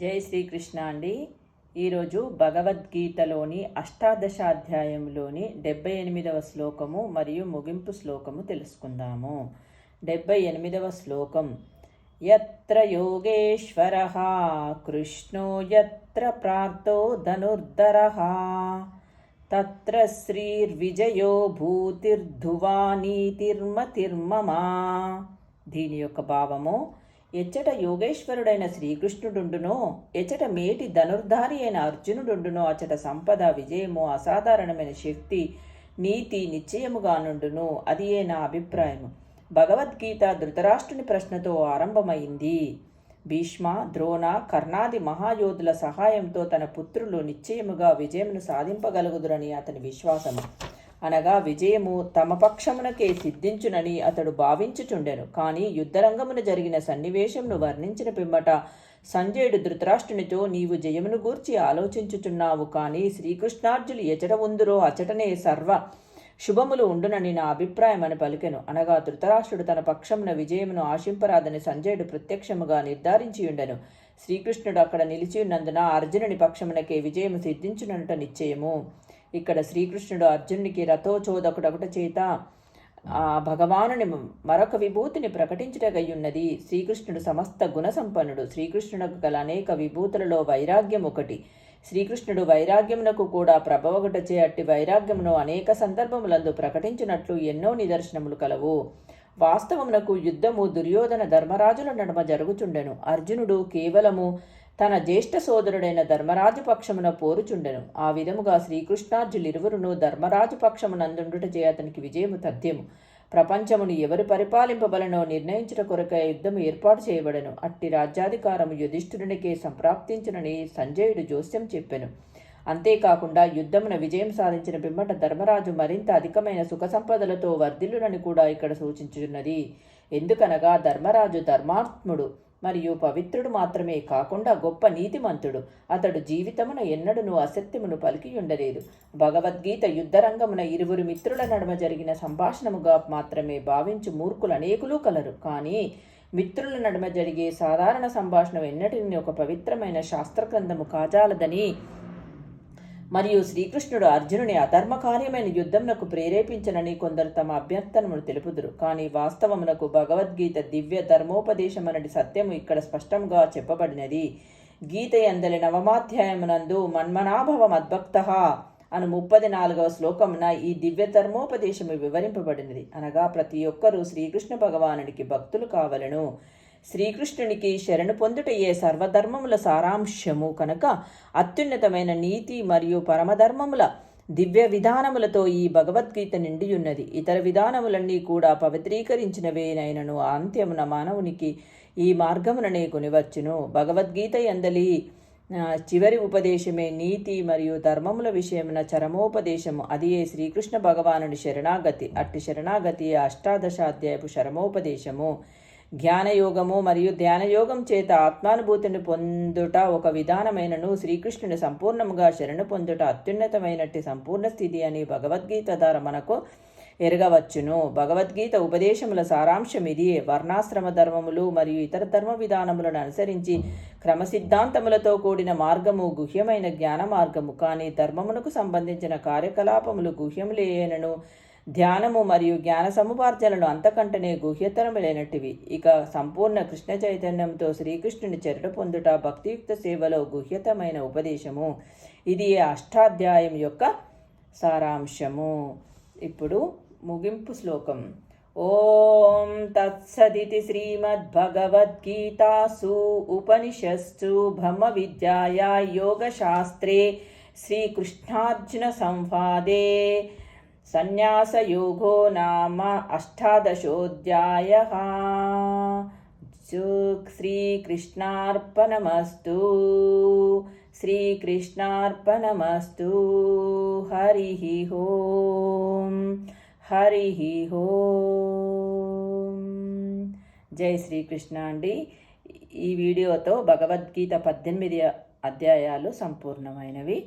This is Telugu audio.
జై శ్రీకృష్ణ అండి. ఈరోజు భగవద్గీతలోని అష్టాదశాధ్యాయంలోని డెబ్బై ఎనిమిదవ శ్లోకము మరియు ముగింపు శ్లోకము తెలుసుకుందాము. డెబ్బై ఎనిమిదవ శ్లోకం. ఎత్ర యోగేశ్వర కృష్ణో ఎత్ర ప్రాప్తో ధనుర్ధర తత్ర శ్రీర్విజయో భూతిర్ధువా దీని యొక్క భావము ఎచ్చట యోగేశ్వరుడైన శ్రీకృష్ణుడుండునో ఎచ్చట మేటి ధనుర్ధారి అయిన అర్జునుడుండునో అచ్చట సంపద విజయము అసాధారణమైన శక్తి నీతి నిశ్చయముగానుండును అది ఏ నా అభిప్రాయము? భగవద్గీత ధృతరాష్ట్రుని ప్రశ్నతో ఆరంభమైంది. భీష్మ ద్రోణ కర్ణాది మహాయోధుల సహాయంతో తన పుత్రులు నిశ్చయముగా విజయమును సాధింపగలుగుదురని అతని విశ్వాసము. అనగా విజయము తమ పక్షమునకే సిద్ధించునని అతడు భావించుచుండెను. కానీ యుద్ధరంగమున జరిగిన సన్నివేశమును వర్ణించిన పిమ్మట సంజయుడు ధృతరాష్ట్రునితో నీవు జయమును గూర్చి ఆలోచించుచున్నావు కానీ శ్రీకృష్ణార్జులు ఎచట ఉందురో అచటనే సర్వ శుభములు ఉండునని నా అభిప్రాయం అని పలికెను. అనగా ధృతరాష్ట్రుడు తన పక్షమున విజయమును ఆశింపరాదని సంజయుడు ప్రత్యక్షముగా నిర్ధారించియుండెను. శ్రీకృష్ణుడు అక్కడ నిలిచి ఉన్నందున అర్జునుని పక్షమునకే విజయము సిద్ధించునట నిశ్చయము. ఇక్కడ శ్రీకృష్ణుడు అర్జునునికి రథోచోదకుడొకట చేత ఆ భగవానుని మరొక విభూతిని ప్రకటించుటగయ్యున్నది శ్రీకృష్ణుడు సమస్త గుణసంపన్నుడు. శ్రీకృష్ణునకు గల అనేక విభూతులలో వైరాగ్యం ఒకటి. శ్రీకృష్ణుడు వైరాగ్యమునకు కూడా ప్రభవగటచే అట్టి వైరాగ్యమును అనేక సందర్భములందు ప్రకటించినట్లు ఎన్నో నిదర్శనములు కలవు. వాస్తవమునకు యుద్ధము దుర్యోధన ధర్మరాజుల నడుమ జరుగుచుండెను. అర్జునుడు కేవలము తన జ్యేష్ఠ సోదరుడైన ధర్మరాజు పక్షమున పోరుచుండెను. ఆ విధముగా శ్రీకృష్ణార్జులిరువురును ధర్మరాజు పక్షమునందుండుటచే అతనికి విజయము తథ్యము. ప్రపంచమును ఎవరు పరిపాలింపబలనో నిర్ణయించుట కొరకై యుద్ధము ఏర్పాటు చేయబడెను. అట్టి రాజ్యాధికారము యుధిష్ఠుడినికే సంప్రాప్తించునని సంజయుడు జోస్యం చెప్పెను. అంతేకాకుండా యుద్ధమున విజయం సాధించిన పిమ్మట ధర్మరాజు మరింత అధికమైన సుఖ సంపదలతో వర్ధిల్లునని కూడా ఇక్కడ సూచించున్నది ఎందుకనగా ధర్మరాజు ధర్మాత్ముడు. మరియు పవిత్రుడు మాత్రమే కాకుండా గొప్ప నీతిమంతుడు. అతడు జీవితమున ఎన్నడూను అసత్యమును పలికి ఉండలేదు భగవద్గీత యుద్ధరంగమున ఇరువురు మిత్రుల నడుమ జరిగిన సంభాషణముగా మాత్రమే భావించు మూర్ఖులు అనేకులు కలరు. కానీ మిత్రుల నడుమ జరిగే సాధారణ సంభాషణ ఎన్నటిని ఒక పవిత్రమైన శాస్త్రగ్రంథము కాజాలదని మరియు శ్రీకృష్ణుడు అర్జునుని అధర్మ కార్యమైన యుద్ధమునకు ప్రేరేపించనని కొందరు తమ అభ్యర్థనమును తెలుపుదురు. కానీ వాస్తవమునకు భగవద్గీత దివ్య ధర్మోపదేశమనటి సత్యము ఇక్కడ స్పష్టంగా చెప్పబడినది. గీత ఎందలి నవమాధ్యాయమునందు మన్మనాభవ మద్భక్త అను ముప్పది నాలుగవ శ్లోకమున ఈ దివ్య ధర్మోపదేశము వివరింపబడినది. అనగా ప్రతి ఒక్కరూ శ్రీకృష్ణ భగవానుడికి భక్తులు కావలను. శ్రీకృష్ణునికి శరణు పొందుటయే సర్వధర్మముల సారాంశము. కనుక అత్యున్నతమైన నీతి మరియు పరమధర్మముల దివ్య విధానములతో ఈ భగవద్గీత నిండియున్నది. ఇతర విధానములన్నీ కూడా పవిత్రీకరించినవేనైనను అంత్యమున మానవునికి ఈ మార్గముననే కొనివచ్చును. భగవద్గీత ఎందలి చివరి ఉపదేశమే నీతి మరియు ధర్మముల విషయమున చరమోపదేశము. అది ఏ శ్రీకృష్ణ భగవానుడి శరణాగతి. అట్టి శరణాగతి అష్టాదశాధ్యాయపు శరమోపదేశము. జ్ఞానయోగము మరియు ధ్యానయోగం చేత ఆత్మానుభూతిని పొందుట ఒక విధానమైనను శ్రీకృష్ణుని సంపూర్ణముగా శరణు పొందుట అత్యున్నతమైనట్టి సంపూర్ణ స్థితి అని భగవద్గీత ద్వారా మనకు ఎరగవచ్చును. భగవద్గీత ఉపదేశముల సారాంశం ఇది. వర్ణాశ్రమ ధర్మములు మరియు ఇతర ధర్మ విధానములను అనుసరించి క్రమసిద్ధాంతములతో కూడిన మార్గము గుహ్యమైన జ్ఞాన మార్గము. కానీ ధర్మమునకు సంబంధించిన కార్యకలాపములు గుహ్యములేనను ధ్యానము మరియు జ్ఞాన సముపార్జనలు అంతకంటనే గుహ్యతరములైనటివి ఇక సంపూర్ణ కృష్ణ చైతన్యంతో శ్రీకృష్ణుని చెరట పొందుట భక్తియుక్త సేవలో గుహ్యతమైన ఉపదేశము. ఇది అష్టాధ్యాయం యొక్క సారాంశము. ఇప్పుడు ముగింపు శ్లోకం. ఓం తత్సదితి శ్రీమద్భగవద్గీతాసు ఉపనిషత్సు బ్రహ్మ విద్యాయా యోగశాస్త్రే శ్రీకృష్ణార్జున సంవాదే. సన్యాసయోగో నామ అష్టాదశోऽధ్యాయः శ్రీకృష్ణార్పణమస్తు. శ్రీకృష్ణార్పణమస్తు. హరి ఓం హరి ఓం జై శ్రీకృష్ణ అండి. ఈ వీడియోతో భగవద్గీత పద్దెనిమిది అధ్యాయాలు సంపూర్ణమైనవి.